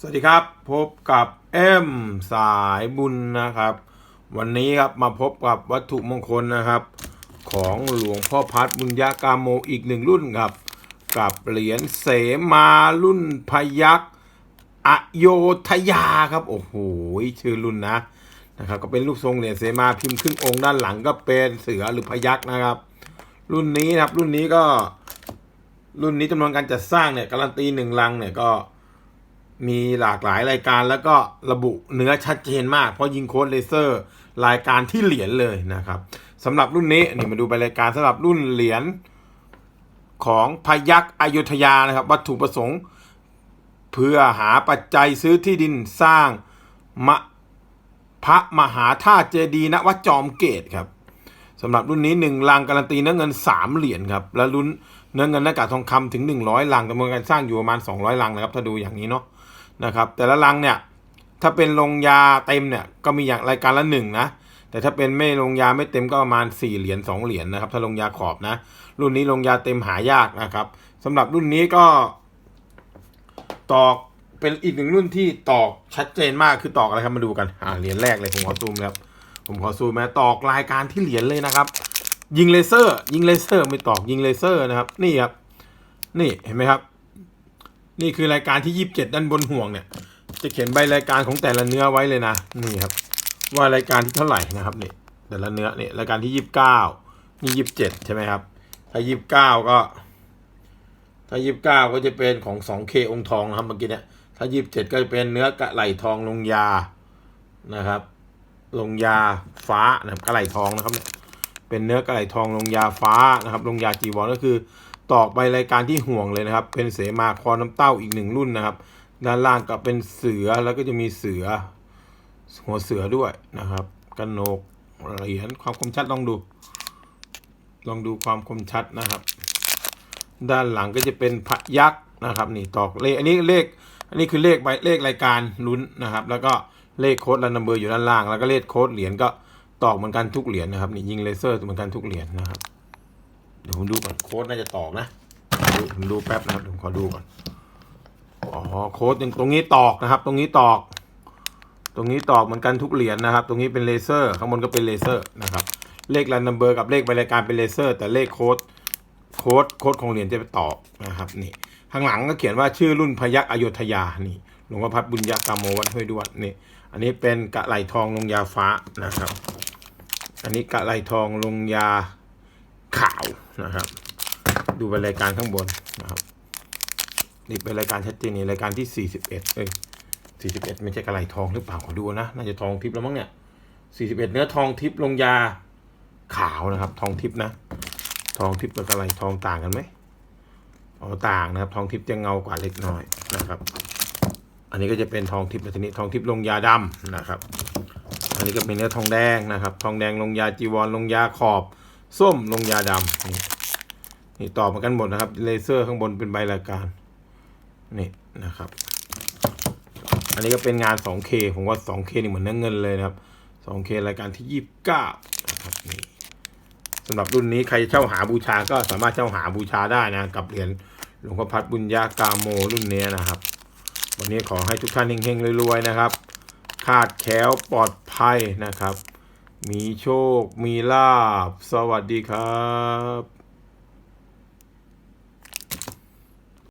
สวัสดีครับพบกับเอ็มสายบุญนะครับ วันนี้ครับมาพบกับวัตถุมงคลนะครับ ของหลวงพ่อพัดบุญญากาโมอีกหนึ่งรุ่นครับ กับเหรียญเสมารุ่นพยักอโยธยาครับ โอ้โหชื่อรุ่นนะนะครับ ก็เป็นรูปทรงเหรียญเสมาพิมพ์ครึ่งองค์ด้านหลังก็เป็นเสือหรือพยักนะครับ รุ่นนี้นะครับรุ่นนี้ก็รุ่นนี้จำนวนการจัดสร้างเนี่ยการันตีหนึ่งลังเนี่ยก็ มีหลากหลายรายการแล้วก็ระบุเนื้อชัดเจนมาก เพราะยิงโค้ดเลเซอร์ รายการที่เหรียญเลยนะครับสำหรับรุ่นนี้นี่มาดูไปรายการสำหรับรุ่นเหรียญของพยักอยุธยานะครับ วัตถุประสงค์ เพื่อหาปัจจัยซื้อที่ดินสร้างมะพระมหาธาตุเจดีย์ณวัดจอมเกตครับสำหรับรุ่นนี้หนึ่งลังการันตีเนื้อเงินสามเหรียญครับและรุ่นเนื้อเงินหน้ากากทองคำถึงหนึ่งร้อยลังจำนวนการสร้างอยู่ประมาณสองร้อยลังนะครับถ้าดูอย่างนี้เนาะ นะครับแต่ละลังเนี่ยถ้าเป็นลงยาเต็มเนี่ยก็มีอย่างรายการละหนึ่งนะแต่ถ้าเป็นไม่ลงยาไม่เต็มก็ประมาณ 4 เหรียญ2เหรียญนะครับถ้าลงยาขอบนะ รุ่นนี้ลงยาเต็มหายากนะครับสำหรับรุ่นนี้ก็ ตอกเป็นอีกหนึ่งรุ่นที่ตอกชัดเจนมากคือตอกอะไรครับมาดูกันอ่าเหรียญแรกเลยผมขอซูมครับผมขอซูมนะตอกรายการที่เหรียญเลยนะครับ ยิงเลเซอร์ ยิงเลเซอร์ไม่ตอกยิงเลเซอร์นะครับ นี่ครับ นี่เห็นไหมครับ นี่คือรายการที่ยี่สิบเจ็ดด้านบนห่วงเนี่ย จะเขียนใบรายการของแต่ละเนื้อไว้เลยนะ นี่ครับ ว่ารายการที่เท่าไหร่นะครับนี่แต่ละเนื้อนี่รายการที่ยี่สิบเก้านี่ยี่สิบเจ็ดใช่ไหมครับ ถ้ายี่สิบเก้าก็ ถ้ายี่สิบเก้าก็จะเป็นของสองเคองค์ทองนะครับเมื่อกี้เนี่ยถ้ายี่สิบเจ็ดก็จะเป็นเนื้อกระไหลทองลงยานะครับ ลงยาฟ้านะครับกระไหลทองนะครับเนี่ยเป็นเนื้อกระไหลทองลงยาฟ้านะครับ ลงยาจีวรก็คือ ตอกใบรายการที่ห่วงเลยนะครับ เป็นเสมาคอน้ำเต้าอีกหนึ่งรุ่นนะครับ ด้านล่างก็เป็นเสือแล้วก็จะมีเสือ หัวเสือด้วยนะครับกันโหนกเหรียญความคมชัดลองดู ลองดูความคมชัดนะครับ ด้านหลังก็จะเป็นพระยักษ์นะครับ นี่ตอกเลขอันนี้เลข อันนี้คือเลขใบเลขรายการลุ้นนะครับ แล้วก็เลขโค้ดรันนัมเบอร์อยู่ด้านล่างแล้วก็เลขโค้ดเหรียญก็ตอกเหมือนกันทุกเหรียญนะครับนี่ยิงเลเซอร์เหมือนกันทุกเหรียญนะครับ เดี๋ยวผมดูก่อนโค้ดน่าจะตอกนะผมดูแป๊บนะครับผมขอดูก่อนอ๋อโค้ดตรงนี้ตอกนะครับ ตรงนี้ตอก ตรงนี้ตอกเหมือนกันทุกเหรียญนะครับ ตรงนี้เป็นเลเซอร์ข้างบนก็เป็นเลเซอร์นะครับเลขรันนัมเบอร์กับเลขใบรายการเป็นเลเซอร์ แต่เลขโค้ดโค้ดโค้ดของเหรียญจะไปตอกนะครับนี่ข้างหลังก็เขียนว่าชื่อรุ่นพยักอโยธยานี่หลวงพ่อพัดบุญญากามโมวัดห้วยด้วนนี่อันนี้เป็นกะไหลทองลงยาฟ้านะครับ อันนี้กะไหลทองลงยา นะครับ ดูเป็นรายการข้างบนนะครับนี่เป็นรายการชัดเจนนี่รายการที่ 41 เอ้ย41 ไม่ใช่กระไหลทองหรือเปล่าขอดูนะ น่าจะทองทิพย์แล้วมั้งเนี่ย 41 เนื้อทองทิพย์ลงยาขาวนะครับ ทองทิพย์นะ ทองทิพย์กับกระไหลทองต่างกันไหมอ๋อต่างนะครับ ทองทิพย์จะเงากว่าเล็กน้อยนะครับ อันนี้ก็จะเป็นทองทิพย์แต่ทีนี้ทองทิพย์ลงยาดำนะครับ อันนี้ก็เป็นเนื้อทองแดงนะครับ ทองแดงลงยาจีวรลงยาขอบ ส้มลงยาดำนี่นี่ต่อมากันหมดนะครับ เลเซอร์ข้างบนเป็นใบรายการ นี่นะครับ อันนี้ก็เป็นงาน 2K ผมว่า 2K นี่เหมือนเนื้อเงินเลยนะครับ 2K รายการที่ 29นะครับนี่สำหรับรุ่นนี้ใครเช่าหาบูชาก็สามารถเช่าหาบูชาได้นะ กับเหรียญหลวงพ่อพัดบุญญากาโมรุ่นนี้นะครับ วันนี้ขอให้ทุกท่านเฮงๆรวยๆนะครับ คาดแคล้วปลอดภัยนะครับ มีโชค มีลาบ สวัสดีครับ